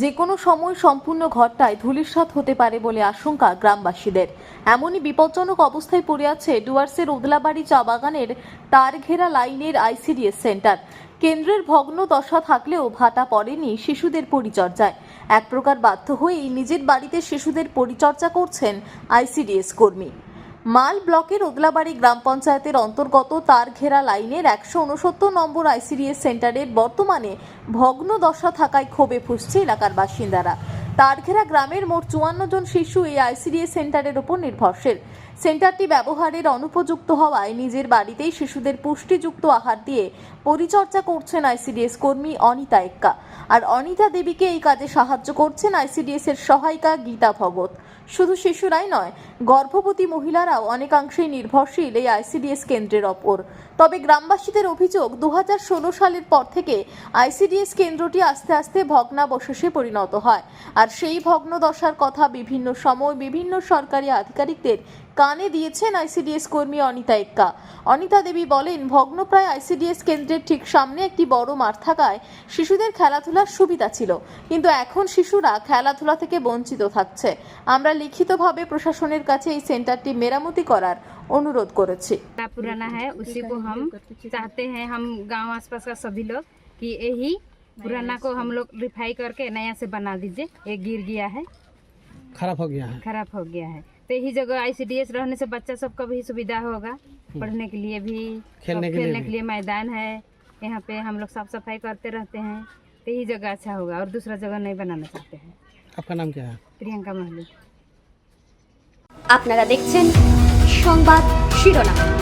যে কোনো সময় সম্পূর্ণ ঘরটায় ধূলিসাৎ হতে পারে বলে আশঙ্কা গ্রামবাসীদের। এমনই বিপজ্জনক অবস্থায় পড়ে আছে ডুয়ার্সের উদলাবাড়ি চা বাগানের তার ঘেরা লাইনের আইসিডিএস সেন্টার। কেন্দ্রের ভগ্ন দশা থাকলেও ভাটা পড়েনি শিশুদের পরিচর্যায়। এক প্রকার বাধ্য হয়েই নিজের বাড়িতে শিশুদের পরিচর্যা করছেন আইসিডিএস কর্মী। মাল ব্লকের ওদলাবাড়ি গ্রাম পঞ্চায়েতের অন্তর্গত তার ঘেরা লাইনের একশো উনসত্তর নম্বর আইসিডিএস সেন্টারের বর্তমানে ভগ্ন দশা থাকায় ক্ষোভে ফুসছে এলাকার বাসিন্দারা। তারঘেরা গ্রামের মোট চুয়ান্ন জন শিশু এই আইসিডিএস সেন্টারের উপর নির্ভরশীল। সেন্টারটি ব্যবহারের অনুপযুক্ত হওয়ায় নিজের বাড়িতেই শিশুদের পুষ্টিযুক্ত আহার দিয়ে পরিচর্যা করছেন আইসিডিএস কর্মী অনিতা এক্কা। আর অনিতা দেবীকে এই কাজে সাহায্য করছেন আইসিডিএস এর সহায়িকা গীতা ভগত। শুধু শিশুরাই নয়, গর্ভবতী মহিলারাও অনেকাংশেই নির্ভরশীল এই আইসিডিএস কেন্দ্রের ওপর। তবে গ্রামবাসীদের অভিযোগ দু হাজার ষোলো সালের পর থেকে আইসিডিএস কেন্দ্রটি আস্তে আস্তে ভগ্নাবশেষে পরিণত হয়। আর সেই ভগ্নদশার কথা বিভিন্ন সময় বিভিন্ন সরকারি আধিকারিকদের কানে দিয়েছেন আইসিডিএস কর্মী অনিতা এক্কা অনিতা দেবী বলেন ভগ্নপ্রায় আইসিডিএস কেন্দ্রের ঠিক সামনে একটি বড় মাঠ থাকায় শিশুদের খেলাধুলার সুবিধা ছিল কিন্তু এখন শিশুরা খেলাধুলা থেকে বঞ্চিত থাকছে আমরা লিখিতভাবে প্রশাসনের কাছে এই সেন্টারটি মেরামতি করার অনুরোধ করেছি बड़ा पुराना है उसी को हम चाहते हैं हम गांव आसपास का सभी लोग कि यही पुराना को हम लोग रिफाई करके नया से बना दीजिए ये गिर गया है खराब हो गया है खराब हो गया है तो यही जगह आईसीडीएस रहने से बच्चा सबका भी सुविधा होगा पढ़ने के लिए भी खेलने और के लिए खेलने भी। के लिए मैदान है यहाँ पे हम लोग साफ सफाई करते रहते हैं तो यही जगह अच्छा होगा और दूसरा जगह नहीं बनाना चाहते हैं आपका नाम क्या है प्रियंका महली আপনারা দেখছেন সংবাদ শিরোনাম